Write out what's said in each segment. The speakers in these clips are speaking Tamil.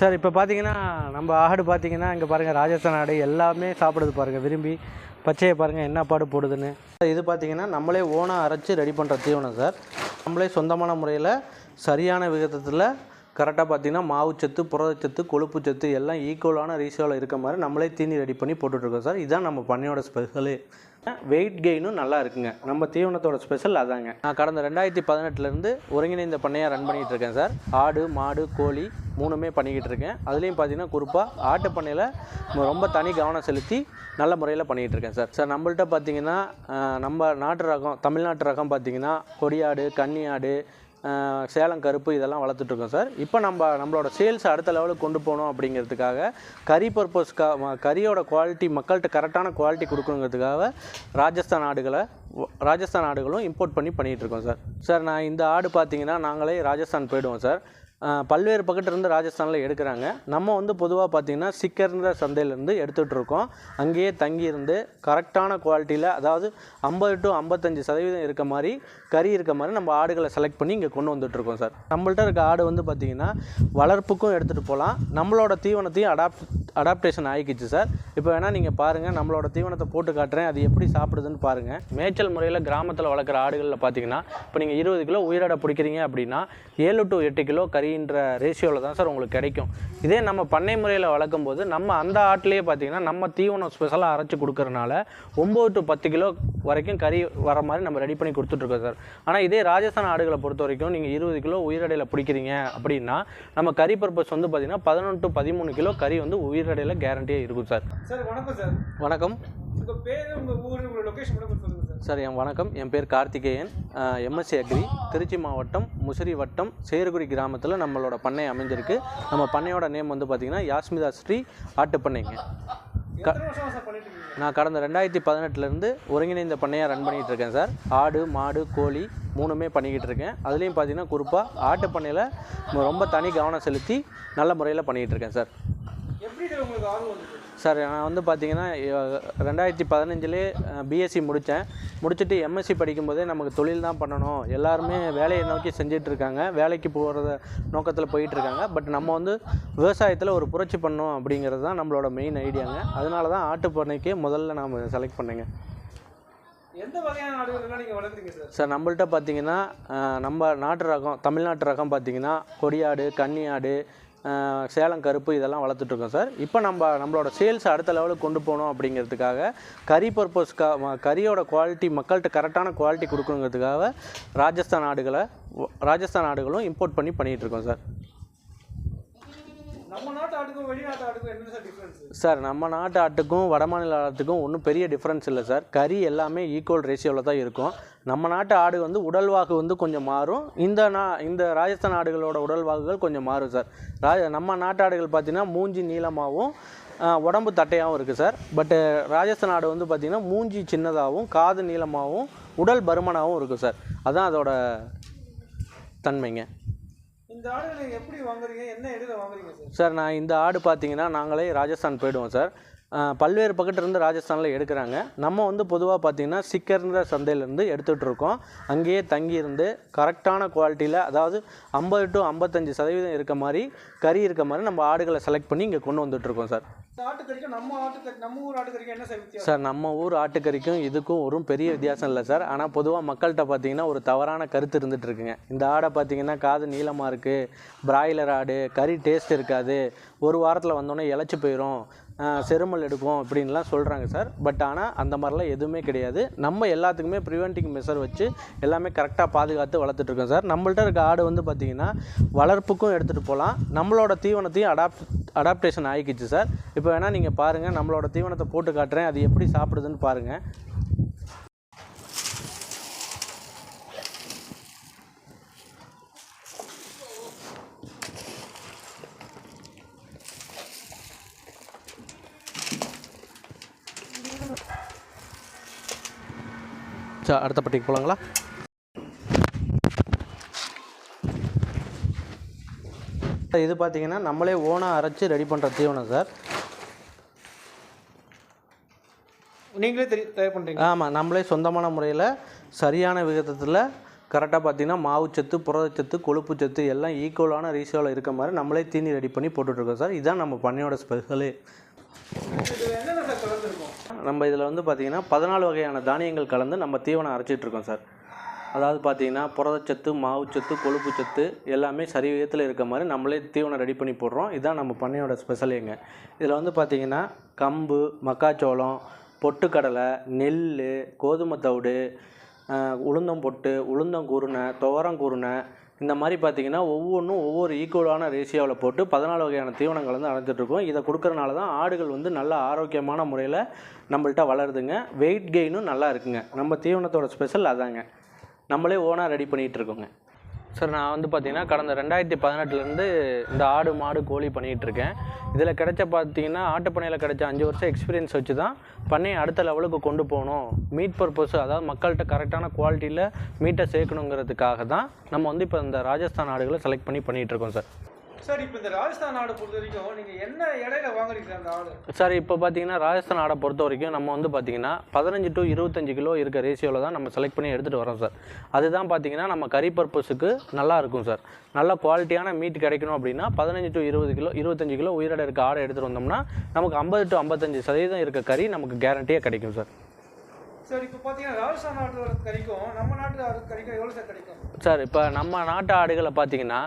சார் இப்போ பார்த்தீங்கன்னா நம்ம ஆடு பார்த்தீங்கன்னா இங்கே பாருங்கள் ராஜஸ்தான் ஆடு எல்லாமே சாப்பிடுது பாருங்கள் விரும்பி. பச்சையை பாருங்கள் என்ன பாடு போடுதுன்னு. இது பார்த்தீங்கன்னா நம்மளே ஓனாக அரைச்சி ரெடி பண்ணுற தீவனம் சார். நம்மளே சொந்தமான முறையில் சரியான விகிதத்தில் கரெக்டாக பார்த்தீங்கன்னா மாவுச்சத்து புரதச்சத்து கொழுப்பு சத்து எல்லாம் ஈக்குவலான ரீஷோவில் இருக்க மாதிரி நம்மளே தீனி ரெடி பண்ணி போட்டுட்ருக்கோம் சார். இதுதான் நம்ம பண்ணையோட ஸ்பெஷலு வெயிட் கெயினும் நல்லா இருக்குங்க. நம்ம தீவனத்தோட ஸ்பெஷல் அதாங்க. நான் கடந்த ரெண்டாயிரத்தி பதினெட்டுலேருந்து ஒருங்கிணைந்த பண்ணையாக ரன் பண்ணிகிட்டு இருக்கேன் சார். ஆடு மாடு கோழி மூணுமே பண்ணிக்கிட்டு இருக்கேன் அதுலேயும் பார்த்தீங்கன்னா குறிப்பாக ஆட்டு பண்ணையில் ரொம்ப தனி கவனம் செலுத்தி நல்ல முறையில் பண்ணிகிட்டு இருக்கேன் சார். சார் நம்மள்ட்ட பார்த்தீங்கன்னா நம்ம நாட்டு ரகம் தமிழ்நாட்டு ரகம் பார்த்தீங்கன்னா கொடியாடு கன்னி ஆடு சேலம் கருப்பு இதெல்லாம் வளர்த்துட்ருக்கோம் சார். இப்போ நம்ம நம்மளோட சேல்ஸ் அடுத்த லெவலுக்கு கொண்டு போகணும் அப்படிங்கிறதுக்காக கறி பர்பஸ்க்காக கறியோட குவாலிட்டி மக்கள்கிட்ட கரெக்டான குவாலிட்டி கொடுக்கணுங்கிறதுக்காக ராஜஸ்தான் ஆடுகளை ராஜஸ்தான் ஆடுகளும் இம்போர்ட் பண்ணி பண்ணிகிட்ருக்கோம் சார். சார் நான் இந்த ஆடு பார்த்தீங்கன்னா நாங்களே ராஜஸ்தான் போயிடுவோம் சார். பல்வேறு பக்கத்துலேருந்து ராஜஸ்தானில் எடுக்கிறாங்க. நம்ம வந்து பொதுவாக பார்த்தீங்கன்னா சிக்கர்ன்ற சந்தையிலேருந்து எடுத்துகிட்டு இருக்கோம் அங்கேயே தங்கியிருந்து கரெக்டான குவாலிட்டியில் அதாவது ஐம்பது டு ஐம்பத்தஞ்சு சதவீதம் இருக்க மாதிரி கறி இருக்க மாதிரி நம்ம ஆடுகளை செலக்ட் பண்ணி இங்கே கொண்டு வந்துட்டுருக்கோம் சார். நம்மள்ட்ட இருக்க ஆடு வந்து பார்த்திங்கன்னா வளர்ப்புக்கும் எடுத்துகிட்டு போகலாம். நம்மளோட தீவனத்தையும் அடாப்ட் அடாப்டேஷன் ஆகிக்கிச்சு சார். இப்போ வேணால் நீங்கள் பாருங்கள் நம்மளோட தீவனத்தை போட்டு காட்டுறேன். அது எப்படி சாப்பிடுதுன்னு பாருங்கள் மேய்ச்சல் முறையில் கிராமத்தில் வளர்க்குற ஆடுகளில் பார்த்தீங்கன்னா இப்போ நீங்கள் இருபது கிலோ உயிரோட பிடிக்கிறீங்க அப்படின்னா ஏழு டு எட்டு கிலோ கறி கறின்ற ரேஷியோவில் தான் சார் உங்களுக்கு கிடைக்கும். இதே நம்ம பண்ணை முறையில் வளர்க்கும் போது நம்ம அந்த ஆட்டிலேயே பார்த்தீங்கன்னா நம்ம தீவனம் ஸ்பெஷலாக அரைச்சி கொடுக்கறனால ஒம்பது டு பத்து கிலோ வரைக்கும் கறி வர மாதிரி நம்ம ரெடி பண்ணி கொடுத்துட்ருக்கோம் சார் ஆனால் இதே ராஜஸ்தான் ஆடுகளை பொறுத்த வரைக்கும் நீங்கள் இருபது கிலோ உயிரடையில் பிடிக்கிறீங்க அப்படின்னா நம்ம கறி பர்பஸ் வந்து பார்த்தீங்கன்னா பதினொன்று டு பதிமூணு கிலோ கறி வந்து உயிரடையில் கேரண்டியாக இருக்கும் சார் சார் வணக்கம் சார் வணக்கம். உங்கள் பேர் உங்கள் ஊர் உங்கள் லொக்கேஷன் சார் என் வணக்கம். என் பேர் கார்த்திகேயன். எம்எஸ்சி அக்ரி திருச்சி மாவட்டம் முசிறி வட்டம் சேருகுடி கிராமத்தில் நம்மளோட பண்ணை அமைஞ்சிருக்கு. நம்ம பண்ணையோட நேம் வந்து பார்த்திங்கன்னா யாஸ்மிதா ஸ்ரீ ஆட்டுப்பண்ணைங்க. இருக்கீங்க? நான் கடந்த ரெண்டாயிரத்தி பதினெட்டுலேருந்து ஒருங்கிணைந்த பண்ணையாக ரன் பண்ணிகிட்டு இருக்கேன் சார். ஆடு மாடு கோழி மூணுமே பண்ணிக்கிட்டு இருக்கேன். அதுலேயும் பார்த்தீங்கன்னா குறிப்பாக ஆட்டு பண்ணையில் ரொம்ப தனி கவனம் செலுத்தி நல்ல முறையில் பண்ணிக்கிட்டு இருக்கேன் சார். எப்படி உங்களுக்கு ஆர்வம் சார் நான் வந்து பார்த்தீங்கன்னா ரெண்டாயிரத்தி பதினஞ்சிலே பிஎஸ்சி முடித்தேன் முடிச்சுட்டு எம்எஸ்சி படிக்கும்போதே நமக்கு தொழில் தான் பண்ணணும். எல்லாருமே வேலையை நோக்கி செஞ்சுட்டு இருக்காங்க வேலைக்கு போகிறத நோக்கத்தில் போயிட்டு இருக்காங்க பட் நம்ம வந்து விவசாயத்தில் ஒரு புரட்சி பண்ணணும் அப்படிங்கிறது தான் நம்மளோட மெயின் ஐடியாங்க அதனால தான் ஆட்டு பண்ணைக்கே முதல்ல நாம் செலக்ட் பண்ணேங்க. எந்த வகையான ஆடுகள்லாம் நீங்கள் வளர்க்குறீங்க சார்? சார் நம்மள்ட்ட பார்த்தீங்கன்னா நம்ம நாட்டு ரகம் தமிழ்நாட்டு ரகம் பார்த்தீங்கன்னா கொடியாடு கன்னி ஆடு அஹ், சேலம் கருப்பு இதெல்லாம் வளர்த்துட்ருக்கோம் சார். இப்போ நம்ம நம்மளோட சேல்ஸ் அடுத்த லெவலுக்கு கொண்டு போகணும் அப்படிங்கிறதுக்காக கறி பர்பஸ்க்காக கறியோட குவாலிட்டி மக்கள்கிட்ட கரெக்டான குவாலிட்டி கொடுக்கணுங்கிறதுக்காக ராஜஸ்தான் ஆடுகளை ராஜஸ்தான் ஆடுகளும் இம்போர்ட் பண்ணி பண்ணிகிட்ருக்கோம் சார் நம்ம நாட்டு ஆட்டுக்கும் வெளிநாட்டு ஆட்டுக்கும் என்ன சார் நம்ம நாட்டு ஆட்டுக்கும் வடமாநில ஆட்டுக்கும் ஒன்றும் பெரிய டிஃப்ரென்ஸ் இல்லை சார் கறி எல்லாமே ஈக்குவல் ரேஷியோவில் தான் இருக்கும். நம்ம நாட்டு ஆடு வந்து உடல்வாகு வந்து கொஞ்சம் மாறும். இந்த நா இந்த ராஜஸ்தான் ஆடுகளோட உடல்வாகுகள் கொஞ்சம் மாறும் சார் ராஜ நம்ம நாட்டு ஆடுகள் பார்த்தீங்கன்னா மூஞ்சி நீளமாகவும் உடம்பு தட்டையாகவும் இருக்குது சார் பட்டு ராஜஸ்தான் ஆடு வந்து பார்த்திங்கன்னா மூஞ்சி சின்னதாகவும் காது நீளமாகவும் உடல் பருமனாகவும் இருக்கும் சார் அதுதான் அதோட தன்மைங்க. இந்த ஆடுகளை எப்படி வாங்குறீங்க? என்ன இடத்துல வாங்குறீங்க சார் சார் நான் இந்த ஆடு பார்த்தீங்கன்னா நாங்களே ராஜஸ்தான் போயிடுவோம் சார் பல்வேறு பக்கத்துலேருந்து ராஜஸ்தானில் எடுக்கிறாங்க. நம்ம வந்து பொதுவாக பார்த்தீங்கன்னா சிக்கர்ன்ற சந்தையிலேருந்து எடுத்துகிட்டு இருக்கோம் அங்கேயே தங்கி இருந்து கரெக்டான குவாலிட்டியில் அதாவது ஐம்பது டு ஐம்பத்தஞ்சு சதவீதம் இருக்க மாதிரி கறி இருக்க மாதிரி நம்ம ஆடுகளை செலக்ட் பண்ணி இங்கே கொண்டு வந்துட்டுருக்கோம் சார். சார் நம்ம ஊர் ஆட்டுக்கறிக்கும் இதுக்கும் ஒரு பெரிய வித்தியாசம் இல்லை சார். ஆனால் பொதுவாக மக்கள்கிட்ட பார்த்தீங்கன்னா ஒரு தவறான கருத்து இருந்துட்டு இருக்குங்க இந்த ஆடை பார்த்தீங்கன்னா காது நீளமாக இருக்குது பிராய்லர் ஆடு கறி டேஸ்ட் இருக்காது. ஒரு வாரத்தில் வந்தோடனே இழைச்சி போயிடும் செருமல் எடுக்கும் அப்படின்லாம் சொல்கிறாங்க சார். பட் ஆனால் அந்த மாதிரிலாம் எதுவுமே கிடையாது. நம்ம எல்லாத்துக்குமே ப்ரிவென்டிங் மெஷர் வச்சு எல்லாமே கரெக்டாக பாதுகாத்து வளர்த்துட்ருக்கோம் சார். நம்மள்ட்ட இருக்க ஆடு வந்து பார்த்திங்கன்னா வளர்ப்புக்கும் எடுத்துகிட்டு போகலாம். நம்மளோட தீவனத்தையும் அடாப்ட் அடாப்டேஷன் ஆகிக்கிச்சு சார். இப்போ வேணால் நீங்கள் பாருங்கள் நம்மளோட தீவனத்தை போட்டு காட்டுறேன் அது எப்படி சாப்பிடுதுன்னு பாருங்கள் சரி அடுத்த பட்டிக்கு போகலாங்களா இது பார்த்தீங்கன்னா நம்மளே ஓனாக அரைச்சி ரெடி பண்ணுற தீவனம் சார். நீங்களே தெரி தயார் பண்ணுறீங்க ஆமாம் நம்மளே சொந்தமான முறையில் சரியான விகிதத்தில் கரெக்டாக பார்த்தீங்கன்னா மாவுச்சத்து புரதச்சத்து கொழுப்புச்சத்து எல்லாம் ஈக்குவலான ரேஷியோவில் இருக்க மாதிரி நம்மளே தீனி ரெடி பண்ணி போட்டுட்ருக்கோம் சார். இதுதான் நம்ம பண்ணையோட ஸ்பெஷலு இது என்னென்ன சார் கலந்துருக்கும் நம்ம இதில் வந்து பார்த்திங்கன்னா பதினாலு வகையான தானியங்கள் கலந்து நம்ம தீவனம் அரைச்சிட்ருக்கோம் சார். அதாவது பார்த்தீங்கன்னா புரதச்சத்து மாவுச்சத்து கொழுப்புச்சத்து எல்லாமே சரி விகிதத்தில் இருக்க மாதிரி நம்மளே தீவனம் ரெடி பண்ணி போடுறோம். இதுதான் நம்ம பண்ணையோட ஸ்பெஷலேங்க இதில் வந்து பார்த்திங்கன்னா கம்பு மக்காச்சோளம் பொட்டுக்கடலை நெல் கோதுமை தவிடு உளுந்தம் பொட்டு உளுந்தம் குருணை துவரம் துவரங்குருணை இந்த மாதிரி பார்த்தீங்கன்னா ஒவ்வொன்றும் ஒவ்வொரு ஈக்குவலான ரேஷியோவில் போட்டு பதினாலு வகையான தீவனங்கள் வந்து அடைஞ்சிட்ருக்கோம் இதை கொடுக்கறனால தான் ஆடுகள் வந்து நல்ல ஆரோக்கியமான முறையில் நம்மள்ட்ட வளருதுங்க. வெயிட் கெயினும் நல்லா இருக்குங்க. நம்ம தீவனத்தோட ஸ்பெஷல் அதாங்க. நம்மளே ஓனாக ரெடி பண்ணிகிட்டு இருக்கோங்க. சார் நான் வந்து பார்த்தீங்கன்னா கடந்த ரெண்டாயிரத்தி பதினெட்டுலேருந்து இந்த ஆடு மாடு கோழி பண்ணிகிட்டு இருக்கேன் இதில் கிடைச்ச பார்த்தீங்கன்னா ஆட்டுப்பண்ணையில் கிடைச்ச அஞ்சு வருஷம் எக்ஸ்பீரியன்ஸ் வச்சு தான் பண்ணையை அடுத்த லெவலுக்கு கொண்டு போகணும். மீட் பர்பஸ் அதாவது மக்கள்கிட்ட கரெக்டான குவாலிட்டியில் மீட்டை சேர்க்கணுங்கிறதுக்காக தான் நம்ம வந்து இப்போ இந்த ராஜஸ்தான் ஆடுகளை செலக்ட் பண்ணி பண்ணிகிட்ருக்கோம் சார் சார் இப்போ இந்த ராஜஸ்தான் ஆடை பொறுத்த வரைக்கும் நீங்கள் என்ன இடையில வாங்குறீங்க சார் அந்த ஆடு? சார் இப்போ பார்த்தீங்கன்னா ராஜஸ்தான் ஆடை பொறுத்த வரைக்கும் நம்ம வந்து பார்த்தீங்கன்னா பதினஞ்சு டு இருபத்தஞ்சு கிலோ இருக்க ரேஷியோவில் தான் நம்ம செலக்ட் பண்ணி எடுத்துகிட்டு வரோம் சார். அதுதான் பார்த்தீங்கன்னா நம்ம கறி பர்பஸுக்கு நல்லா இருக்கும் சார். நல்ல குவாலிட்டியான மீட் கிடைக்கணும் அப்படின்னா பதினஞ்சு டு இருபது கிலோ இருபத்தஞ்சு கிலோ உயிரோட இருக்க ஆடை எடுத்துகிட்டு வந்தோம்னா நமக்கு ஐம்பது டு ஐம்பத்தஞ்சு சதவீதம் இருக்க கறி நமக்கு கேரண்டியாக கிடைக்கும் சார். சார் இப்போ பார்த்தீங்கன்னா ராஜஸ்தான் ஆட்டோட கிடைக்கும் நம்ம நாட்டு ஆடு எவ்வளோ சார் கிடைக்கும்? சார் இப்போ நம்ம நாட்டு ஆடுகளை பார்த்தீங்கன்னா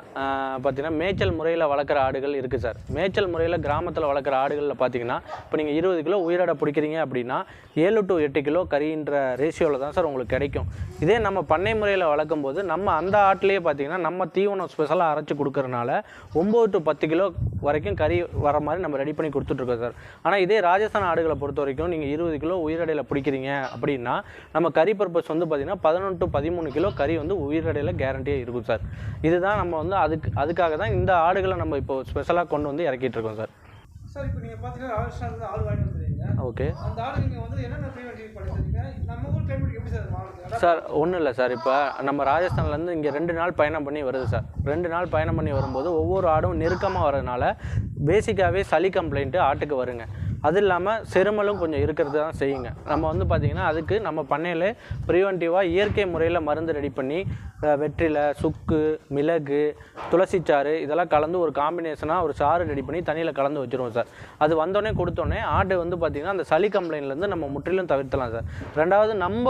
பார்த்தீங்கன்னா மேய்ச்சல் முறையில் வளர்க்குற ஆடுகள் இருக்குது சார். மேய்ச்சல் முறையில் கிராமத்தில் வளர்க்குற ஆடுகளில் பார்த்தீங்கன்னா இப்போ நீங்கள் இருபது கிலோ உயிராடை பிடிக்கிறீங்க அப்படின்னா ஏழு டு எட்டு கிலோ கறின்ற ரேஷியோவில் தான் சார் உங்களுக்கு கிடைக்கும். இதே நம்ம பண்ணை முறையில் வளர்க்கும் போது நம்ம அந்த ஆட்டிலேயே பார்த்தீங்கன்னா நம்ம தீவனம் ஸ்பெஷலாக அரைச்சி கொடுக்கறனால ஒம்பது டு பத்து கிலோ வரைக்கும் கறி வர மாதிரி நம்ம ரெடி பண்ணி கொடுத்துட்ருக்கோம் சார். ஆனால் இதே ராஜஸ்தான் ஆடுகளை பொறுத்த வரைக்கும் நீங்கள் இருபது கிலோ உயிரடையில் பிடிக்கிறீங்க அப்படின்னா நம்ம கறி பர்பஸ் வந்து பார்த்தீங்கன்னா பதினொன்று டு பதிமூணு கிலோ கறி வந்து உயிரடையில் கேரண்டியாக இருக்கும் சார் இதுதான் நம்ம வந்து அதுக்கு அதுக்காக தான் இந்த ஆடுகளை நம்ம இப்போ ஸ்பெஷலாக கொண்டு வந்து இறக்கிட்டு இருக்கோம் சார் சார் இப்போ நீங்கள் பார்த்தீங்கன்னா ஆடு வாங்கிட்டு வந்துருக்கீங்க. ஓகே அந்த ஆடு நீங்கள் வந்து என்னென்ன நம்ம ஊர் எப்படி சார் சார் ஒன்றும் இல்லை சார் இப்போ நம்ம ராஜஸ்தான்லேருந்து இங்கே ரெண்டு நாள் பயணம் பண்ணி வருது சார் ரெண்டு நாள் பயணம் பண்ணி வரும்போது ஒவ்வொரு ஆடும் நெருக்கமாக வரதுனால பேசிக்காகவே சளி கம்ப்ளைண்ட்டு ஆட்டுக்கு வருங்க. அது இல்லாமல் செருமலும் கொஞ்சம் இருக்கிறது தான் செய்யுங்க. நம்ம வந்து பார்த்திங்கன்னா அதுக்கு நம்ம பண்ணையில் ப்ரிவென்டிவாக இயற்கை முறையில் மருந்து ரெடி பண்ணி வெற்றிலை சுக்கு மிளகு துளசிச்சாறு இதெல்லாம் கலந்து ஒரு காம்பினேஷனாக ஒரு சாறு ரெடி பண்ணி தண்ணியில் கலந்து வச்சுருவோம் சார். அது வந்தோடனே கொடுத்தோடனே ஆடு வந்து பார்த்திங்கன்னா அந்த சளி கம்ப்ளைண்ட்லேருந்து நம்ம முற்றிலும் தவிர்த்தலாம் சார். ரெண்டாவது நம்ம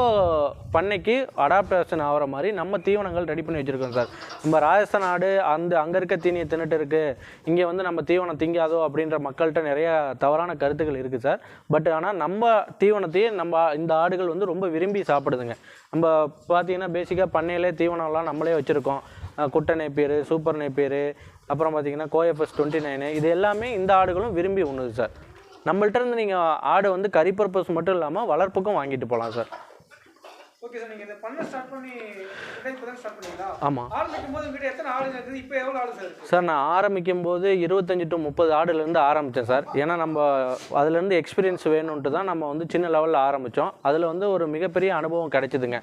பண்ணைக்கு அடாப்டேஷன் ஆகிற மாதிரி நம்ம தீவனங்கள் ரெடி பண்ணி வச்சுருக்கோம் சார். நம்ம ராஜஸ்தான் ஆடு அந்த அங்கே இருக்க தீனியை தின்னுட்டு இருக்குது இங்கே வந்து நம்ம தீவனம் திங்காதோ அப்படின்ற மக்கள்கிட்ட நிறைய தவறான கருத்துக்கள் இருக்குது சார். பட் ஆனால் நம்ம தீவனத்தையே நம்ம இந்த ஆடுகள் வந்து ரொம்ப விரும்பி சாப்பிடுதுங்க. நம்ம பார்த்தீங்கன்னா பேசிக்காக பண்ணையிலே தீவனம்லாம் நம்மளே வச்சுருக்கோம். குட்டை நேப்பியர் சூப்பர் நேப்பியர் அப்புறம் பார்த்தீங்கன்னா கோஎஃப்எஸ் டுவெண்ட்டி நைனு இது எல்லாமே இந்த ஆடுகளும் விரும்பி உண்ணுது சார். நம்மள்ட்ட இருந்து நீங்கள் ஆடு வந்து கறி பர்பஸ் மட்டும் இல்லாமல் வளர்ப்புக்கும் வாங்கிட்டு போகலாம் சார். ஓகே சார் நீங்கள் இதை பண்ண ஸ்டார்ட் பண்ணி இப்போ தான் ஸ்டார்ட் பண்ணீங்களா? ஆமாம் ஆரம்பிக்கும் போது உங்ககிட்ட எத்தனை ஆடு இருக்குது? இப்போ எவ்வளோ ஆடு சார் சார் நான் ஆரம்பிக்கும் போது இருபத்தஞ்சி டு முப்பது ஆடுலேருந்து ஆரம்பித்தேன் சார் ஏன்னா நம்ம அதுலேருந்து எக்ஸ்பீரியன்ஸ் வேணும்ன்ட்டு தான் நம்ம வந்து சின்ன லெவலில் ஆரம்பித்தோம். அதில் வந்து ஒரு மிகப்பெரிய அனுபவம் கிடைச்சிதுங்க.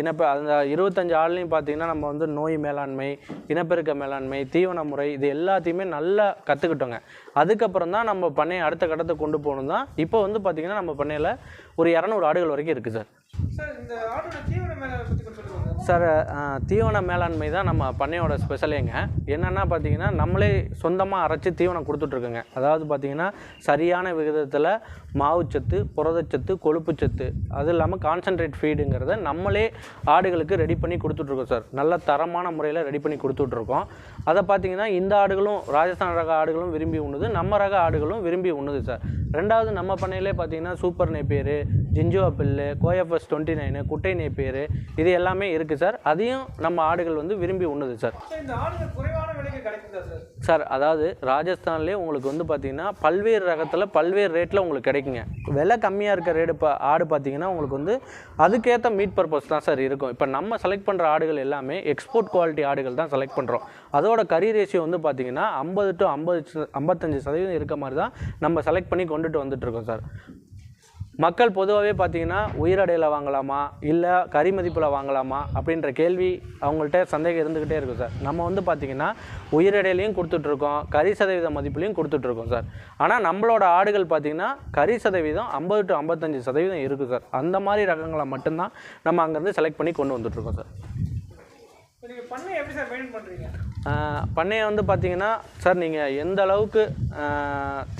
இனப்பெ அந்த இருபத்தஞ்சு ஆள்லையும் பார்த்தீங்கன்னா நம்ம வந்து நோய் மேலாண்மை இனப்பெருக்க மேலாண்மை தீவன முறை இது எல்லாத்தையுமே நல்லா கற்றுக்கிட்டோங்க அதுக்கப்புறம் தான் நம்ம பண்ணையை அடுத்த கட்டத்துக்கு கொண்டு போகணும் தான். இப்போ வந்து பார்த்திங்கன்னா நம்ம பண்ணையில் ஒரு இரநூறு ஆடுகள் வரைக்கும் இருக்குது சார் சார் தீவன மேலாண்மை தான் நம்ம பண்ணையோட ஸ்பெஷலேங்க என்னென்னா பார்த்தீங்கன்னா நம்மளே சொந்தமாக அரைச்சி தீவனம் கொடுத்துட்ருக்குங்க அதாவது பார்த்தீங்கன்னா சரியான விகிதத்தில் மாவுச்சத்து புரதச்சத்து கொழுப்புச்சத்து. அது இல்லாமல் கான்சன்ட்ரேட் ஃபீடுங்கிறத நம்மளே ஆடுகளுக்கு ரெடி பண்ணி கொடுத்துட்ருக்கோம் சார் நல்ல தரமான முறையில் ரெடி பண்ணி கொடுத்துட்ருக்கோம். அதை பார்த்தீங்கன்னா இந்த ஆடுகளும் ராஜஸ்தான் ரக ஆடுகளும் விரும்பி உண்ணுது. நம்ம ரக ஆடுகளும் விரும்பி உண்ணுது சார் ரெண்டாவது நம்ம பண்ணையிலே பார்த்தீங்கன்னா சூப்பர் நேப்பியரு ஜிஞ்சோ பில்லு கோஎஃப்எஸ் டுவெண்ட்டி நைனு குட்டை நேப்பியரு இது எல்லாமே இருக்குது சார் அதையும் நம்ம ஆடுகள் வந்து விரும்பி உண்ணுது சார் சார் அதாவது ராஜஸ்தான்லேயே உங்களுக்கு வந்து பார்த்தீங்கன்னா பல்வேறு ரகத்தில் பல்வேறு ரேட்டில் உங்களுக்கு கிடைக்குங்க விலை கம்மியாக இருக்க ரேடு இப்போ ஆடு பார்த்தீங்கன்னா உங்களுக்கு வந்து அதுக்கேற்ற மீட் பர்பஸ் தான் சார் இருக்கும். இப்போ நம்ம செலக்ட் பண்ணுற ஆடுகள் எல்லாமே எக்ஸ்போர்ட் குவாலிட்டி ஆடுகள் தான் செலக்ட் பண்ணுறோம் அதோட கறி ரேஷியோ வந்து பார்த்தீங்கன்னா ஐம்பது டு ஐம்பது ஐம்பத்தஞ்சு சதவீதம் இருக்க மாதிரி தான் நம்ம செலக்ட் பண்ணி கொண்டுட்டு வந்துட்டுருக்கோம் சார் மக்கள் பொதுவாகவே பார்த்தீங்கன்னா உயிரடையில் வாங்கலாமா? இல்லை கறி மதிப்பில் வாங்கலாமா? அப்படின்ற கேள்வி அவங்கள்ட்ட சந்தேகம் இருந்துக்கிட்டே இருக்கும் சார். நம்ம வந்து பார்த்தீங்கன்னா உயிரடையிலையும் கொடுத்துட்ருக்கோம் கறி சதவீத மதிப்புலையும் கொடுத்துட்ருக்கோம் சார். ஆனால் நம்மளோட ஆடுகள் பார்த்தீங்கன்னா கறி சதவீதம் ஐம்பது டு ஐம்பத்தஞ்சு சதவீதம் இருக்குது சார். அந்த மாதிரி ரகங்களை மட்டும்தான் நம்ம அங்கேருந்து செலக்ட் பண்ணி கொண்டு வந்துட்ருக்கோம் சார். பண்ணையை வந்து பார்த்தீங்கன்னா சார் நீங்கள் எந்த அளவுக்கு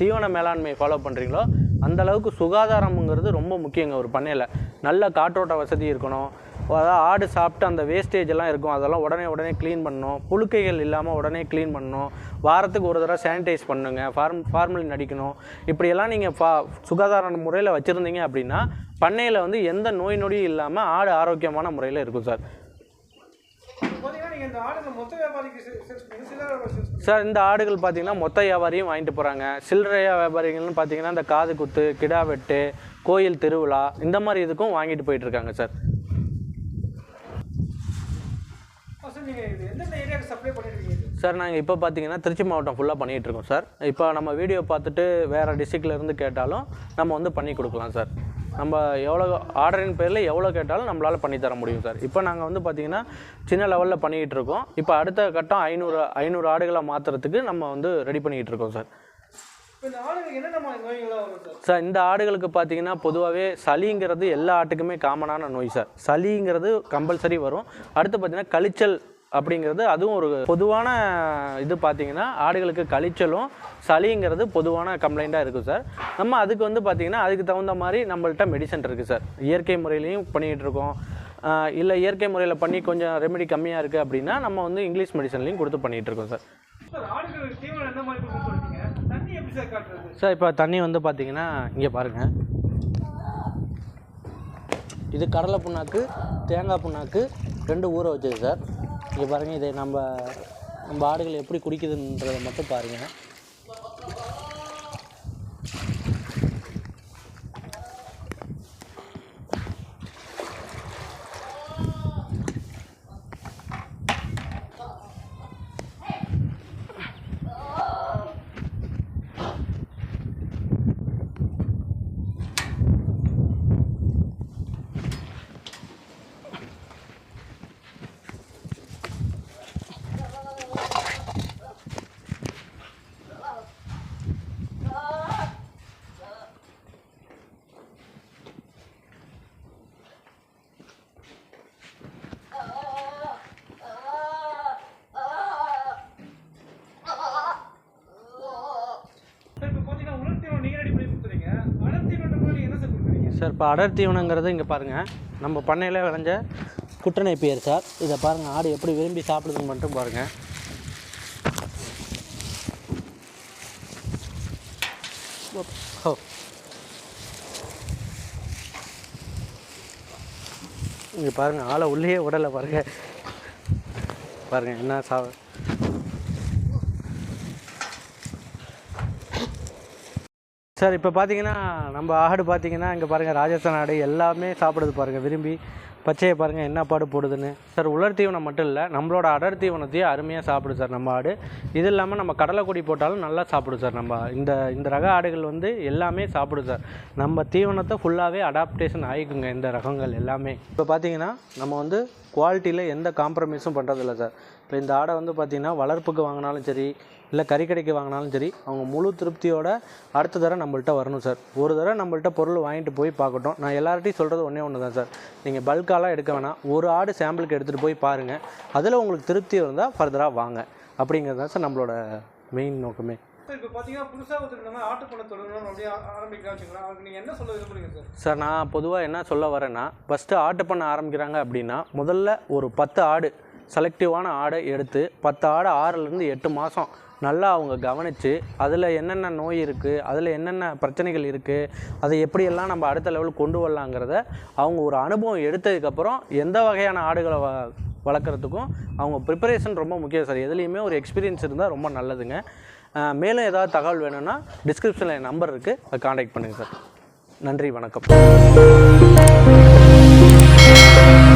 தீவன மேலாண்மை ஃபாலோ பண்ணுறீங்களோ அந்த அளவுக்கு சுகாதாரம்ங்கிறது ரொம்ப முக்கியங்க ஒரு பண்ணையில். நல்ல காற்றோட்ட வசதி இருக்கணும். அதாவது ஆடு சாப்பிட்டு அந்த வேஸ்டேஜ் எல்லாம் இருக்கும். அதெல்லாம் உடனே உடனே க்ளீன் பண்ணணும். புழுக்கைகள் இல்லாமல் உடனே க்ளீன் பண்ணணும். வாரத்துக்கு ஒரு தடவை சானிடைஸ் பண்ணுங்க. ஃபார்ம் ஃபார்மலின் அடிக்கணும் இப்படியெல்லாம் நீங்கள் ஃபா சுகாதார முறையில் வச்சுருந்தீங்க அப்படின்னா பண்ணையில் வந்து எந்த நோய் நொடியும் இல்லாமல் ஆடு ஆரோக்கியமான முறையில் இருக்கும் சார் இப்போ பார்த்தீங்கன்னா நீங்கள் இந்த ஆடுங்க மொத்த வியாபாரிக்கு சேல்ஸ் பண்ணுங்க சில்லறை வியாபாரி சேல்ஸ் பண்ணுங்க சார் இந்த ஆடுகள் பார்த்தீங்கன்னா மொத்த வியாபாரியும் வாங்கிட்டு போகிறாங்க சில்லறையா வியாபாரிகள்னு பார்த்தீங்கன்னா இந்த காது குத்து கிடா வெட்டு கோயில் திருவிழா இந்த மாதிரி இதுக்கும் வாங்கிட்டு போயிட்டு இருக்காங்க சார். நீங்கள் எந்தெந்த ஏரியாவுக்கு சப்ளை பண்ணிட்டு? சார் நாங்கள் இப்போ பார்த்தீங்கன்னா திருச்சி மாவட்டம் ஃபுல்லாக பண்ணிகிட்டு இருக்கோம் சார். இப்போ நம்ம வீடியோ பார்த்துட்டு வேறு டிஸ்ட்ரிக்ட்ல இருந்து கேட்டாலும் நம்ம வந்து பண்ணி கொடுக்கலாம் சார். நம்ம எவ்வளோ ஆர்டரின் பேரில் எவ்வளோ கேட்டாலும் நம்மளால் பண்ணி தர முடியும் சார். இப்போ நாங்கள் வந்து பார்த்தீங்கன்னா சின்ன லெவலில் பண்ணிக்கிட்டு இருக்கோம். இப்போ அடுத்த கட்டம் ஐநூறு ஐநூறு ஆடுகளை மாற்றுறதுக்கு நம்ம வந்து ரெடி பண்ணிக்கிட்டு இருக்கோம் சார். சார்? இந்த ஆடுகளுக்கு பார்த்தீங்கன்னா பொதுவாகவே சளிங்கிறது எல்லா ஆட்டுக்குமே காமனான நோய் சார். சளிங்கிறது கம்பல்சரி வரும். அடுத்து பார்த்தீங்கன்னா கழிச்சல் அப்படிங்கிறது அதுவும் ஒரு பொதுவான இது பார்த்தீங்கன்னா ஆடுகளுக்கு கழிச்சலும் சளிங்கிறது பொதுவான கம்ப்ளைண்ட்டாக இருக்கும் சார் நம்ம அதுக்கு வந்து பார்த்தீங்கன்னா அதுக்கு தகுந்த மாதிரி நம்மள்ட்ட மெடிசன் இருக்குது சார் இயற்கை முறையிலையும் பண்ணிகிட்டு இருக்கோம். இல்லை இயற்கை முறையில் பண்ணி கொஞ்சம் ரெமெடி கம்மியாக இருக்குது அப்படின்னா நம்ம வந்து இங்கிலீஷ் மெடிசன்லையும் கொடுத்து பண்ணிகிட்டு இருக்கோம் சார் சார் இப்போ தண்ணி வந்து பார்த்தீங்கன்னா இங்கே பாருங்கள் இது கடலை புண்ணாக்கு தேங்காய் புண்ணாக்கு ரெண்டு ஊற வச்சது சார் இங்கே பாருங்கள் இதை நம்ம நம்ம ஆடுகள் எப்படி குடிக்குதுன்றதை மட்டும் பாருங்கள் சார் இப்போ பார்த்தீங்கன்னா உலர் தீவனம் நீங்கள் ரெடி பண்ணி கொடுத்துறீங்க அடர் தீவனன்ற மாதிரி என்ன சார் இப்போ அடர் தீவனங்கிறது இங்கே பாருங்கள் நம்ம பண்ணையில் விளைஞ்ச குட்டனை பேர் சார். இதை பாருங்கள் ஆடு எப்படி விரும்பி சாப்பிடுதுன்னு மட்டும் பாருங்கள் ஓ. இங்கே பாருங்கள் ஆளை உள்ளே உடலை பாருங்கள் பாருங்கள் என்ன சா சார் இப்போ பார்த்தீங்கன்னா நம்ம ஆடு பார்த்தீங்கன்னா இங்கே பாருங்கள் ராஜஸ்தான் ஆடு எல்லாமே சாப்பிடுது பாருங்கள் விரும்பி. பச்சையை பாருங்கள் என்ன பாடு போடுதுன்னு. சார் உலர் தீவனம் மட்டும் இல்லை நம்மளோட அடர் தீவனத்தையும் அருமையாக சாப்பிடும் சார் நம்ம ஆடு. இது இல்லாமல் நம்ம கடலைக்கொடி போட்டாலும் நல்லா சாப்பிடும் சார் நம்ம இந்த இந்த ரக ஆடுகள் வந்து எல்லாமே சாப்பிடும் சார். நம்ம தீவனத்தை ஃபுல்லாகவே அடாப்டேஷன் ஆகிக்குங்க இந்த ரகங்கள் எல்லாமே. இப்போ பார்த்தீங்கன்னா நம்ம வந்து குவாலிட்டியில் எந்த காம்ப்ரமைஸும் பண்ணுறதில்ல சார். இப்போ இந்த ஆடை வந்து பார்த்திங்கன்னா வளர்ப்புக்கு வாங்கினாலும் சரி இல்லை கறிக்கடைக்கு வாங்கினாலும் சரி அவங்க முழு திருப்தியோட அடுத்த தடவை நம்மள்ட்ட வரணும் சார். ஒரு தடவை நம்மள்ட்ட பொருள் வாங்கிட்டு போய் பார்க்கட்டும். நான் எல்லார்ட்டையும் சொல்கிறது ஒன்றே ஒன்று தான் சார். நீங்கள் பல்காலாம் எடுக்க வேணாம். ஒரு ஆடு சாம்பிளுக்கு எடுத்துகிட்டு போய் பாருங்கள் அதில் உங்களுக்கு திருப்தி இருந்தால் ஃபர்தராக வாங்க. அப்படிங்கிறது தான் சார் நம்மளோட மெயின் நோக்கமே. சார் இப்போ பார்த்தீங்கன்னா புதுசாக ஒருத்தர் இந்த மாதிரி ஆட்டு பண்ண தொடங்கணும் அப்படியே ஆ- ஆரம்பிக்கலாம் வச்சுக்கலாம் அவருக்கு நீங்கள் என்ன சொல்ல விரும்புறீங்க சார்? சார் நான் பொதுவாக என்ன சொல்ல வரேன்னா ஃபஸ்ட்டு பண்ண ஆரம்பிக்கிறாங்க அப்படின்னா முதல்ல ஒரு பத்து ஆடு செலக்டிவான ஆடை எடுத்து பத்து ஆடு ஆறுலேருந்து எட்டு மாதம் நல்லா அவங்க கவனித்து அதில் என்னென்ன நோய் இருக்குது அதில் என்னென்ன பிரச்சனைகள் இருக்குது அதை எப்படியெல்லாம் நம்ம அடுத்த லெவலுக்கு கொண்டு வரலாங்கிறத அவங்க ஒரு அனுபவம் எடுத்ததுக்கப்புறம் எந்த வகையான ஆடுகளை வ வளர்க்குறதுக்கும் அவங்க ப்ரிப்பரேஷன் ரொம்ப முக்கியம் சார். எதுலேயுமே ஒரு எக்ஸ்பீரியன்ஸ் இருந்தால் ரொம்ப நல்லதுங்க. மேலும் ஏதாவது தகவல் வேணும்னா டிஸ்கிரிப்ஷனில் என் நம்பர் இருக்குது அதை காண்டாக்ட் பண்ணுங்கள் சார். நன்றி வணக்கம்.